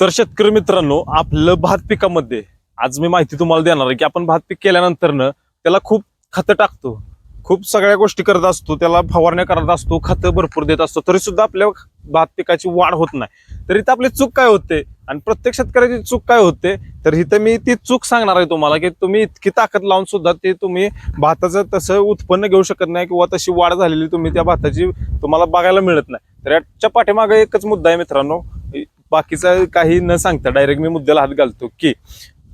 तर शेतकरी मित्रांनो आपलं भात पिकामध्ये आज मी माहिती तुम्हाला देणार आहे की आपण भात पीक केल्यानंतरनं त्याला खूप खतं टाकतो. खूप सगळ्या गोष्टी करत असतो त्याला फवारण्या करत असतो खतं भरपूर देत असतो तरी सुद्धा आपल्या भात पिकाची वाढ होत नाही. तर इथं आपली चूक काय होते? आणि प्रत्येक शेतकऱ्याची चूक काय होते? तर इथं मी ती चूक सांगणार आहे तुम्हाला की तुम्ही इतकी ताकद लावून सुद्धा ते तुम्ही भाताचं तसं उत्पन्न घेऊ शकत नाही किंवा तशी वाढ झालेली तुम्ही त्या भाताची तुम्हाला बघायला मिळत नाही. तर याच्या पाठीमागे एकच मुद्दा आहे मित्रांनो बाकीचं काही न सांगता डायरेक्ट मी मुद्द्याला हात घालतो की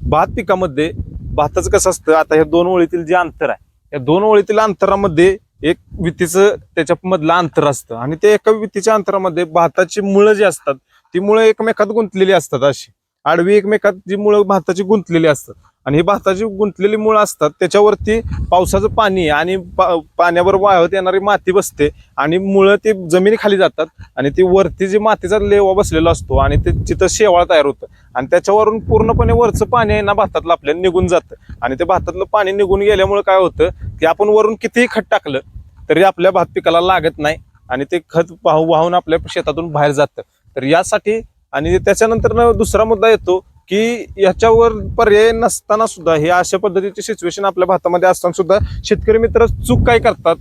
भात पिकामध्ये भाताचं कसं असतं आता ह्या दोन ओळीतील जे अंतर आहे या दोन ओळीतील अंतरामध्ये एक वितीचं त्याच्यामधलं अंतर असतं. आणि ते एका वितीच्या अंतरामध्ये भाताची मुळं जी असतात ती मुळं एकमेकात गुंतलेली असतात अशी. आडवी एकमेकात जी मुळं भाताची गुंतलेली असतात. आणि ही भाताची गुंतलेली मुळं असतात त्याच्यावरती पावसाचं पाणी आणि पा- पाण्यावर वाहत येणारी माती बसते आणि मुळं ती जमिनीखाली जातात आणि ती वरती जी मातीचा लेवा बसलेला असतो आणि ते तिथं शेवाळ तयार होतं. आणि त्याच्यावरून पूर्णपणे वरचं पाणी आहे ना भातातलं आपल्याला निघून जातं. आणि ते भातातलं पाणी निघून गेल्यामुळे काय होतं की आपण वरून कितीही खत टाकलं तरी आपल्या भात पिकाला लागत नाही आणि ते खत वाहू- वाहून आपल्या शेतातून बाहेर जातं. तर यासाठी आणि त्याच्यानंतर दुसरा मुद्दा येतो की याच्यावर पर्याय नसताना सुद्धा हे अशा पद्धतीचे सिच्युएशन आपल्या भातामध्ये असताना सुद्धा शेतकरी मित्र चूक काय करतात?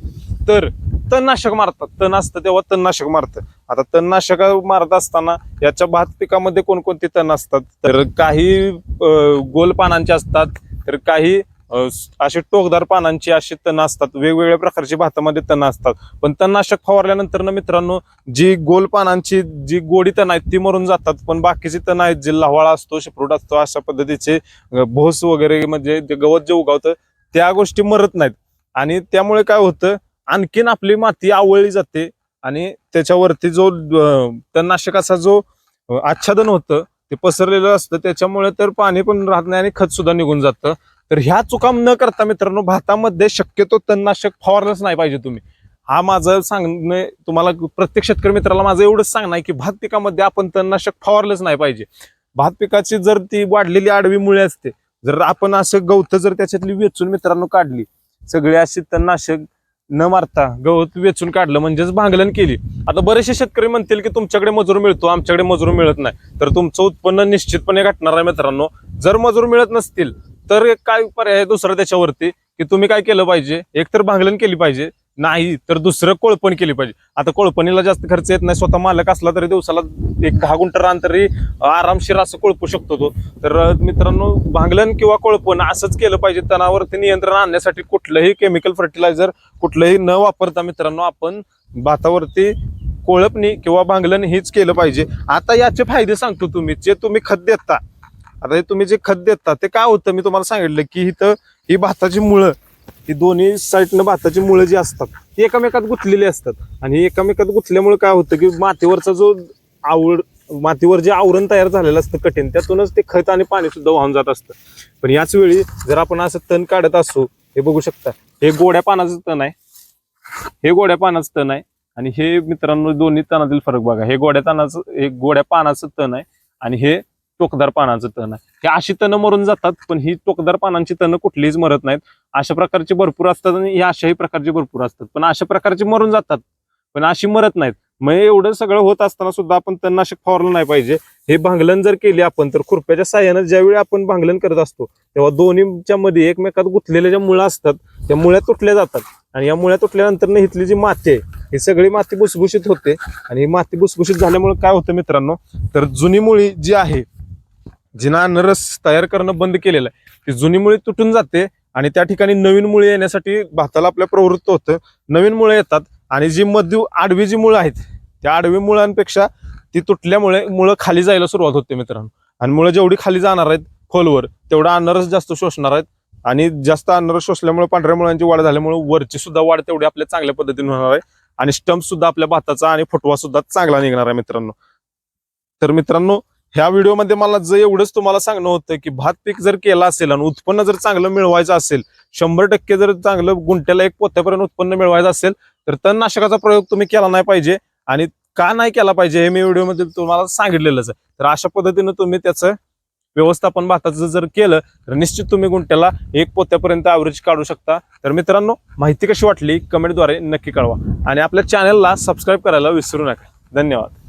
तर तणनाशक मारतात. तण असतं तेव्हा तणनाशक मारतं. आता तणनाशक मारत असताना याच्या भात पिकामध्ये कोणकोणते तण असतात? तर काही गोल पानांचे असतात. तर काही असे टोकदार पानांची अशी तण असतात. वेगवेगळ्या प्रकारची भातामध्ये तण असतात. पण तणनाशक फवारल्यानंतर ना मित्रांनो जी गोल पानांची जी गोडी तण आहेत ती मरून जातात. पण बाकीची तण आहेत जे लवाळा असतो शेप्रूट असतो अशा पद्धतीचे भोस वगैरे म्हणजे गवत जे उगावतं त्या गोष्टी मरत नाहीत. आणि त्यामुळे काय होतं आणखीन आपली माती आवळली जाते. आणि त्याच्यावरती जो तणनाशकाचा जो आच्छादन होतं ते पसरलेलं असतं. त्याच्यामुळे तर पाणी पण राहत नाही आणि खत सुद्धा निघून जातं. तर ह्या चुका न करता मित्रांनो भातामध्ये शक्यतो तणनाशक फवारलंच नाही पाहिजे तुम्ही. हा माझं सांगणं तुम्हाला प्रत्येक शेतकरी मित्राला माझं एवढंच सांगणं आहे की भात पिकामध्ये आपण तणनाशक फवारलंच नाही पाहिजे. भात पिकाची जर ती वाढलेली आडवी मुळे असते जर आपण असं गवत जर त्याच्यातली वेचून मित्रांनो काढली सगळी अशी तणनाशक न मारता गवत वेचून काढलं म्हणजेच भांगलन केली. आता बरेचसे शेतकरी म्हणतील की तुमच्याकडे मजूर मिळतो आमच्याकडे मजूर मिळत नाही. तर तुमचं उत्पन्न निश्चितपणे घटणार आहे मित्रांनो. जर मजूर मिळत नसतील तर एक काय पर्याय आहे दुसरा त्याच्यावरती? की तुम्ही काय केलं पाहिजे? एक तर भांगलन केली पाहिजे. नाही तर दुसरं कोळपण केली पाहिजे. आता कोळपणीला जास्त खर्च येत नाही. स्वतः मालक असला तरी दिवसाला एक दहा गुंठ रान तरी आरामशीर असं कोळपू शकतो तो. तर मित्रांनो भांगलन किंवा कोळपण असंच केलं पाहिजे. तणावरती नियंत्रण आणण्यासाठी कुठलंही केमिकल फर्टिलायझर कुठलंही न वापरता मित्रांनो आपण भातावरती कोळपणी किंवा भांगलन हेच केलं पाहिजे. आता याचे फायदे सांगतो तुम्ही. जे तुम्ही खत देता आता हे तुम्ही जे खत देता ते काय होतं? मी तुम्हाला सांगितलं की इथं ही भाताची मुळं ही दोन्ही साईडनं भाताची मुळं जी असतात ती एकामेकात गुंतलेली असतात. आणि एकामेकात गुंतल्यामुळे काय होतं की मातीवरचा जो आवड मातीवर जे आवरण तयार झालेलं असतं कठीण त्यातूनच ते खत आणि पाणी सुद्धा वाहून जात असतं. पण याच वेळी जर आपण असं तण काढत असू हे बघू शकता हे गोड्या पानाचं तण आहे. हे गोड्या पानाचं तण आहे. आणि हे मित्रांनो दोन्ही तणातील फरक बघा. हे गोड्या तणाचं हे गोड्या पानाचं तण आहे. आणि हे टोकदार पानाचं तण आहे. हे अशी तणं मरून जातात पण ही टोकदार पानांची तणं कुठलीच मरत नाहीत. अशा प्रकारची भरपूर असतात आणि या अशाही प्रकारची भरपूर असतात. पण अशा प्रकारची मरून जातात पण अशी मरत नाहीत. मग एवढं सगळं होत असताना सुद्धा आपण तणनाशक फवारलं नाही पाहिजे. हे भांगलन जर केले आपण तर खुरप्याच्या साह्यानं ज्यावेळी आपण भांगलन करत असतो तेव्हा दोन्हीच्या मध्ये एकमेकात गुंतलेल्या ज्या मुळा असतात त्या मुळ्या तुटल्या जातात. आणि या मुळ्या तुटल्यानंतर इथली जी माती आहे ही सगळी माती भुसभुशीत होते. आणि ही माती भुसभुशीत झाल्यामुळे काय होतं मित्रांनो तर जुनी मुळी जी आहे जिना नरस तयार करणं बंद केलेलं आहे. ती जुनी मुळी तुटून जाते आणि त्या ठिकाणी नवीन मुळे येण्यासाठी भाताला आपल्या प्रवृत्त होतं. नवीन मुळे येतात आणि जी मध्य आडवी जी मुळं आहेत त्या आडवी मुळांपेक्षा ती तुटल्यामुळे मुळं खाली जायला सुरुवात होते मित्रांनो. आणि मुळं जेवढी खाली जाणार आहेत खोलवर तेवढा अनारस जास्त शोषणार आहेत. आणि जास्त अनारस शोषल्यामुळे पांढऱ्या मुळांची वाढ झाल्यामुळे वरची सुद्धा वाढ तेवढी आपल्या चांगल्या पद्धतीने होणार आहे. आणि स्टम्प सुद्धा आपल्या भाताचा आणि फुटवा सुद्धा चांगला निघणार आहे मित्रांनो. तर मित्रांनो ह्या व्हिडिओमध्ये मला जर एवढंच तुम्हाला सांगणं होतं की भात पीक जर केला असेल आणि उत्पन्न जर चांगलं मिळवायचं असेल शंभर टक्के जर चांगलं गुंट्याला एक पोत्यापर्यंत उत्पन्न मिळवायचं असेल तर तणनाशकाचा प्रयोग तुम्ही केला नाही पाहिजे आणि का नाही केला पाहिजे हे मी व्हिडिओमध्ये तुम्हाला सांगितलेलंच आहे. तर अशा पद्धतीनं तुम्ही त्याचं व्यवस्थापन भाताचं जर केलं तर निश्चित तुम्ही गुंट्याला एक पोत्यापर्यंत ॲव्हरेज काढू शकता. तर मित्रांनो माहिती कशी वाटली? कमेंटद्वारे नक्की कळवा. आणि आपल्या चॅनलला सबस्क्राईब करायला विसरू नका. धन्यवाद.